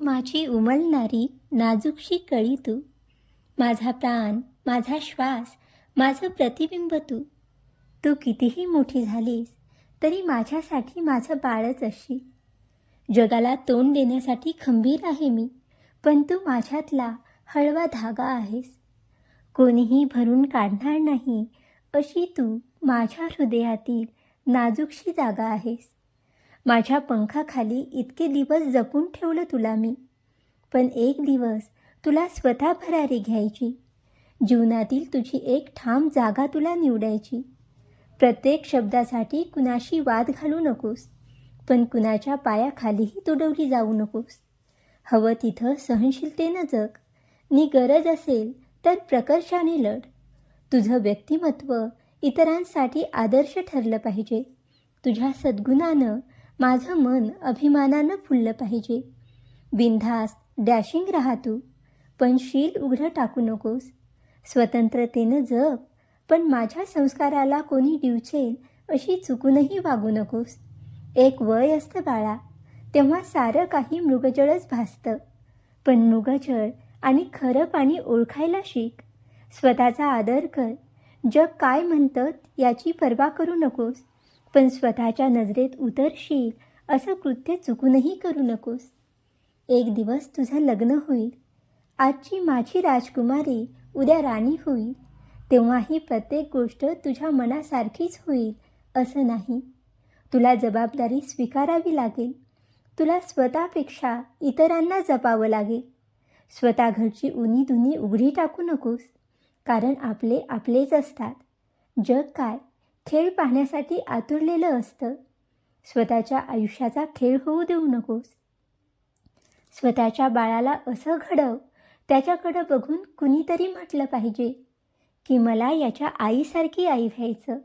माझी उमलणारी नाजूकशी कळी तू. माझा प्राण माझा श्वास माझं प्रतिबिंब तू. तू कितीही मोठी झालीस तरी माझ्यासाठी माझं बाळच अशी. जगाला तोंड देण्यासाठी खंबीर आहे मी पण तू माझ्यातला हळवा धागा आहेस. कोणीही भरून काढणार नाही अशी तू माझ्या हृदयातील नाजूकशी जागा आहेस. माझ्या पंखाखाली इतके दिवस जपून ठेवलं तुला मी. पण एक दिवस तुला स्वतः भरारी घ्यायची. जीवनातील तुझी एक ठाम जागा तुला निवडायची. प्रत्येक शब्दासाठी कुणाशी वाद घालू नकोस पण कुणाच्या पायाखालीही तुडवली जाऊ नकोस. हवं तिथं सहनशीलतेनं जग. नी गरज असेल तर प्रकर्षाने लढ. तुझं व्यक्तिमत्व इतरांसाठी आदर्श ठरलं पाहिजे. तुझ्या सद्गुणानं माझं मन अभिमानानं फुललं पाहिजे. बिनधास्त डॅशिंग राहा तू पण शील उघडं टाकू नकोस. स्वतंत्रतेनं जग पण माझ्या संस्काराला कोणी डिवचेल अशी चुकूनही वागू नकोस. एक वय असतं बाळा तेव्हा सारं काही मृगजळच भासतं. पण मृगजळ आणि खरं पाणी ओळखायला शिक. स्वतःचा आदर कर. जग काय म्हणतं याची पर्वा करू नकोस. पण स्वतःच्या नजरेत उतरशील असं कृत्य चुकूनही करू नकोस. एक दिवस तुझं लग्न होईल. आजची माझी राजकुमारी उद्या राणी होईल. तेव्हाही प्रत्येक गोष्ट तुझ्या मनासारखीच होईल असं नाही. तुला जबाबदारी स्वीकारावी लागेल. तुला स्वतःपेक्षा इतरांना जपावं लागेल. स्वतः घरची उनी दुनी उघडी टाकू नकोस कारण आपले आपलेच असतात. जग काय? खेळ पाहण्यासाठी आतुरलेलं असतं. स्वतःच्या आयुष्याचा खेळ होऊ देऊ नकोस. स्वतःच्या बाळाला असं घडव त्याच्याकडं बघून कुणीतरी म्हटलं पाहिजे की मला याच्या आईसारखी आई व्हायचं.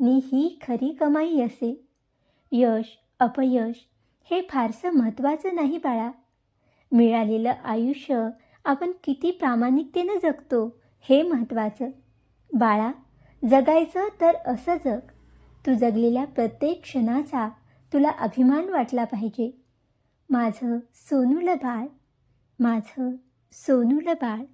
नी ही खरी कमाई असे यश अपयश हे फारसं महत्त्वाचं नाही बाळा. मिळालेलं आयुष्य आपण किती प्रामाणिकतेनं जगतो हे महत्त्वाचं. बाळा जगायचं तर असं जग. तू जगलेल्या प्रत्येक क्षणाचा तुला अभिमान वाटला पाहिजे. माझं सोनूलं बाळ. माझं सोनूलं बाळ.